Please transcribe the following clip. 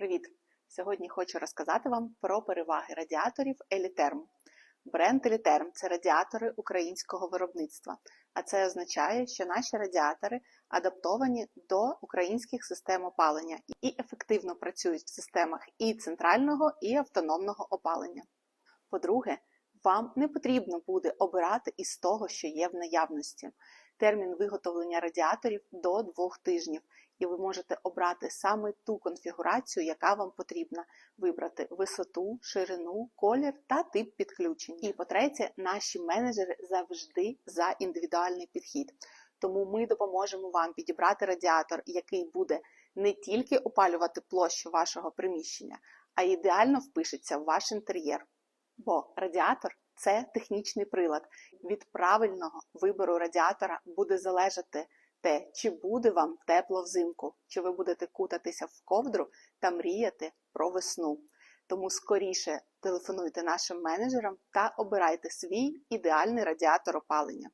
Привіт! Сьогодні хочу розказати вам про переваги радіаторів Елітерм. Бренд Елітерм це радіатори українського виробництва, а це означає, що наші радіатори адаптовані до українських систем опалення і ефективно працюють в системах і центрального, і автономного опалення. По-друге, вам не потрібно буде обирати із того, що є в наявності. Термін виготовлення радіаторів до двох тижнів, і ви можете обрати саме ту конфігурацію, яка вам потрібна, вибрати висоту, ширину, колір та тип підключень. І по-третє, наші менеджери завжди за індивідуальний підхід. Тому ми допоможемо вам підібрати радіатор, який буде не тільки опалювати площу вашого приміщення, а ідеально впишеться в ваш інтер'єр. Бо радіатор це технічний прилад. Від правильного вибору радіатора буде залежати те, чи буде вам тепло взимку, чи ви будете кутатися в ковдру та мріяти про весну. Тому скоріше телефонуйте нашим менеджерам та обирайте свій ідеальний радіатор опалення.